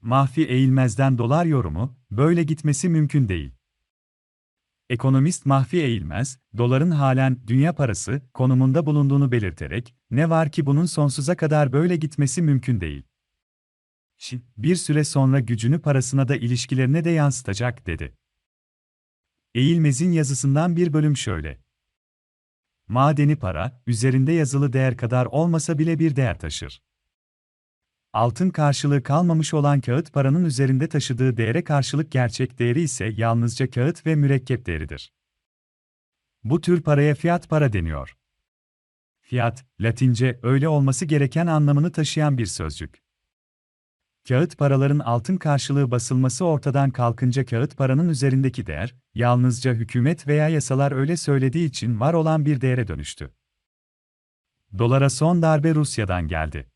Mahfi Eğilmez'den dolar yorumu, böyle gitmesi mümkün değil. Ekonomist Mahfi Eğilmez, doların halen dünya parası konumunda bulunduğunu belirterek, ne var ki bunun sonsuza kadar böyle gitmesi mümkün değil. Şi, bir süre sonra gücünü parasına da ilişkilerine de yansıtacak, dedi. Eğilmez'in yazısından bir bölüm şöyle. Madeni para, üzerinde yazılı değer kadar olmasa bile bir değer taşır. Altın karşılığı kalmamış olan kağıt paranın üzerinde taşıdığı değere karşılık gerçek değeri ise yalnızca kağıt ve mürekkep değeridir. Bu tür paraya fiyat para deniyor. Fiyat, Latince öyle olması gereken anlamını taşıyan bir sözcük. Kağıt paraların altın karşılığı basılması ortadan kalkınca kağıt paranın üzerindeki değer, yalnızca hükümet veya yasalar öyle söylediği için var olan bir değere dönüştü. Dolara son darbe Rusya'dan geldi.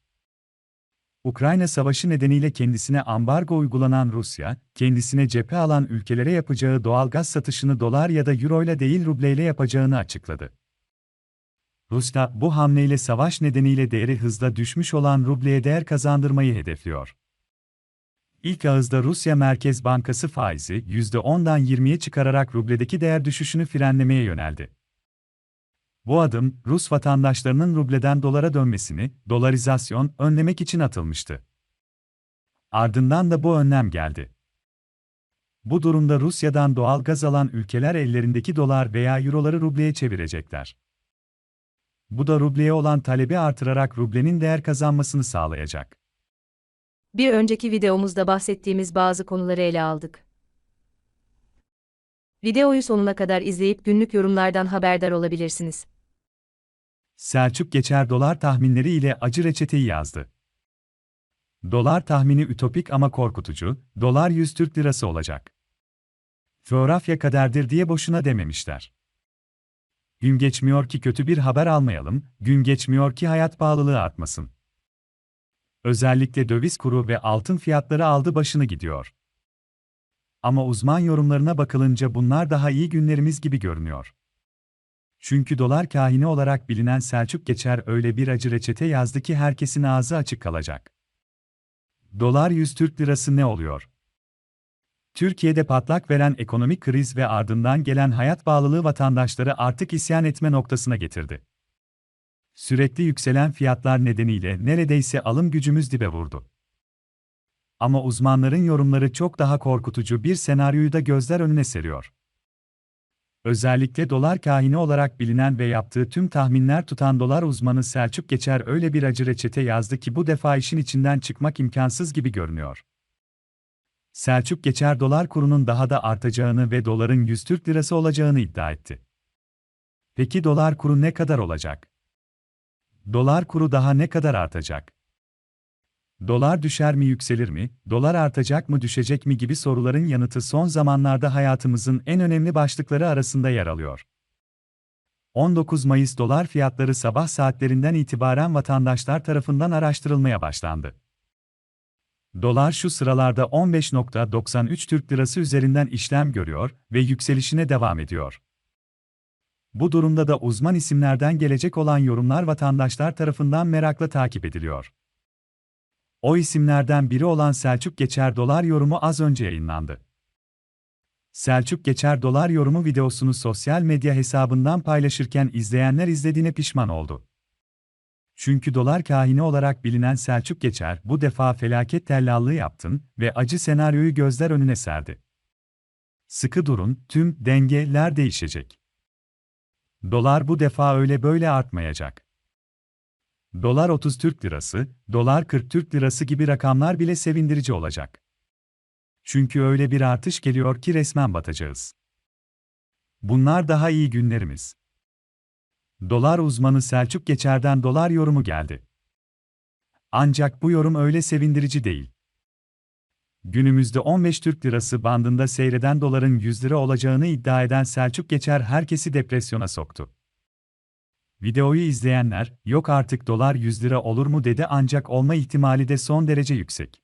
Ukrayna savaşı nedeniyle kendisine ambargo uygulanan Rusya, kendisine cephe alan ülkelere yapacağı doğal gaz satışını dolar ya da euro ile değil rubleyle yapacağını açıkladı. Rusya bu hamleyle savaş nedeniyle değeri hızla düşmüş olan rubleye değer kazandırmayı hedefliyor. İlk ağızda Rusya Merkez Bankası faizi %10'dan 20'ye çıkararak rubledeki değer düşüşünü frenlemeye yöneldi. Bu adım, Rus vatandaşlarının rubleden dolara dönmesini, dolarizasyon, önlemek için atılmıştı. Ardından da bu önlem geldi. Bu durumda Rusya'dan doğal gaz alan ülkeler ellerindeki dolar veya euroları rubleye çevirecekler. Bu da rubleye olan talebi artırarak rublenin değer kazanmasını sağlayacak. Bir önceki videomuzda bahsettiğimiz bazı konuları ele aldık. Videoyu sonuna kadar izleyip günlük yorumlardan haberdar olabilirsiniz. Selçuk Geçer dolar tahminleri ile acı reçeteyi yazdı. Dolar tahmini ütopik ama korkutucu, dolar 100 Türk lirası olacak. Coğrafya kaderdir diye boşuna dememişler. Gün geçmiyor ki kötü bir haber almayalım, gün geçmiyor ki hayat pahalılığı artmasın. Özellikle döviz kuru ve altın fiyatları aldı başını gidiyor. Ama uzman yorumlarına bakılınca bunlar daha iyi günlerimiz gibi görünüyor. Çünkü dolar kahini olarak bilinen Selçuk Geçer öyle bir acı reçete yazdı ki herkesin ağzı açık kalacak. Dolar 100 Türk lirası ne oluyor? Türkiye'de patlak veren ekonomik kriz ve ardından gelen hayat bağlılığı vatandaşları artık isyan etme noktasına getirdi. Sürekli yükselen fiyatlar nedeniyle neredeyse alım gücümüz dibe vurdu. Ama uzmanların yorumları çok daha korkutucu bir senaryoyu da gözler önüne seriyor. Özellikle dolar kahini olarak bilinen ve yaptığı tüm tahminler tutan dolar uzmanı Selçuk Geçer öyle bir acı reçete yazdı ki bu defa işin içinden çıkmak imkansız gibi görünüyor. Selçuk Geçer dolar kurunun daha da artacağını ve doların 100 Türk lirası olacağını iddia etti. Peki dolar kuru ne kadar olacak? Dolar kuru daha ne kadar artacak? Dolar düşer mi yükselir mi, dolar artacak mı düşecek mi gibi soruların yanıtı son zamanlarda hayatımızın en önemli başlıkları arasında yer alıyor. 19 Mayıs dolar fiyatları sabah saatlerinden itibaren vatandaşlar tarafından araştırılmaya başlandı. Dolar şu sıralarda 15.93 Türk Lirası üzerinden işlem görüyor ve yükselişine devam ediyor. Bu durumda da uzman isimlerden gelecek olan yorumlar vatandaşlar tarafından merakla takip ediliyor. O isimlerden biri olan Selçuk Geçer dolar yorumu az önce yayınlandı. Selçuk Geçer dolar yorumu videosunu sosyal medya hesabından paylaşırken izleyenler izlediğine pişman oldu. Çünkü dolar kahini olarak bilinen Selçuk Geçer bu defa felaket tellallığı yaptın ve acı senaryoyu gözler önüne serdi. Sıkı durun, tüm dengeler değişecek. Dolar bu defa öyle böyle artmayacak. Dolar 30 Türk Lirası, dolar 40 Türk Lirası gibi rakamlar bile sevindirici olacak. Çünkü öyle bir artış geliyor ki resmen batacağız. Bunlar daha iyi günlerimiz. Dolar uzmanı Selçuk Geçer'den dolar yorumu geldi. Ancak bu yorum öyle sevindirici değil. Günümüzde 15 Türk Lirası bandında seyreden doların 100 lira olacağını iddia eden Selçuk Geçer herkesi depresyona soktu. Videoyu izleyenler, yok artık dolar 100 lira olur mu dedi ancak olma ihtimali de son derece yüksek.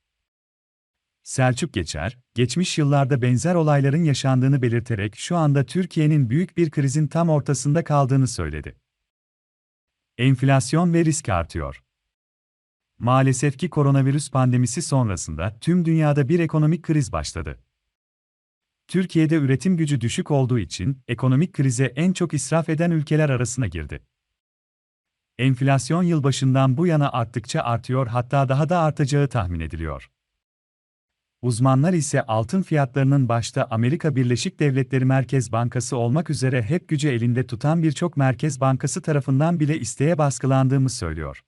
Selçuk Geçer, geçmiş yıllarda benzer olayların yaşandığını belirterek şu anda Türkiye'nin büyük bir krizin tam ortasında kaldığını söyledi. Enflasyon ve risk artıyor. Maalesef ki koronavirüs pandemisi sonrasında tüm dünyada bir ekonomik kriz başladı. Türkiye'de üretim gücü düşük olduğu için ekonomik krize en çok israf eden ülkeler arasına girdi. Enflasyon yılbaşından bu yana arttıkça artıyor hatta daha da artacağı tahmin ediliyor. Uzmanlar ise altın fiyatlarının başta Amerika Birleşik Devletleri Merkez Bankası olmak üzere hep gücü elinde tutan birçok merkez bankası tarafından bile isteğe baskılandığımı söylüyor.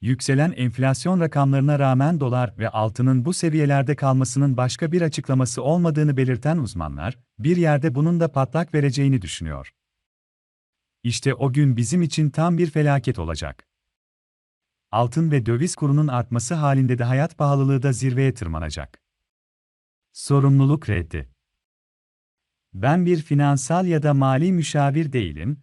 Yükselen enflasyon rakamlarına rağmen dolar ve altının bu seviyelerde kalmasının başka bir açıklaması olmadığını belirten uzmanlar, bir yerde bunun da patlak vereceğini düşünüyor. İşte o gün bizim için tam bir felaket olacak. Altın ve döviz kurunun artması halinde de hayat pahalılığı da zirveye tırmanacak. Sorumluluk reddi. Ben bir finansal ya da mali müşavir değilim,